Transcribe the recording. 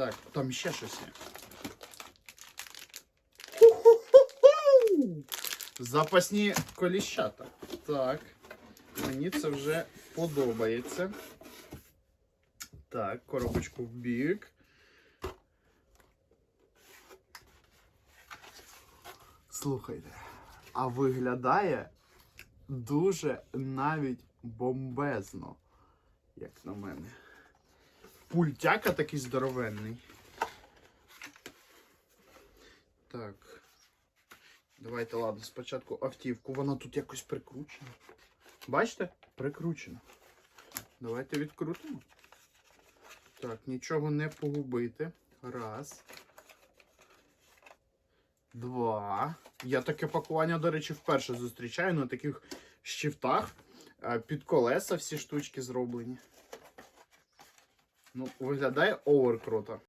Так, там ще щось є. Запасні коліщата. Так. Мені це вже подобається. Так, коробочку в бік. Слухайте, а виглядає дуже навіть бомбезно, як на мене. Пультяка такий здоровенний. Так. Давайте, ладно, спочатку автівку. Вона тут якось прикручена. Бачите? Прикручена. Давайте відкрутимо. Так, нічого не погубити. Раз. Два. Я таке пакування, до речі, вперше зустрічаю на таких щифтах. Е, Під колеса всі штучки зроблені. Ну, виглядає овер круто.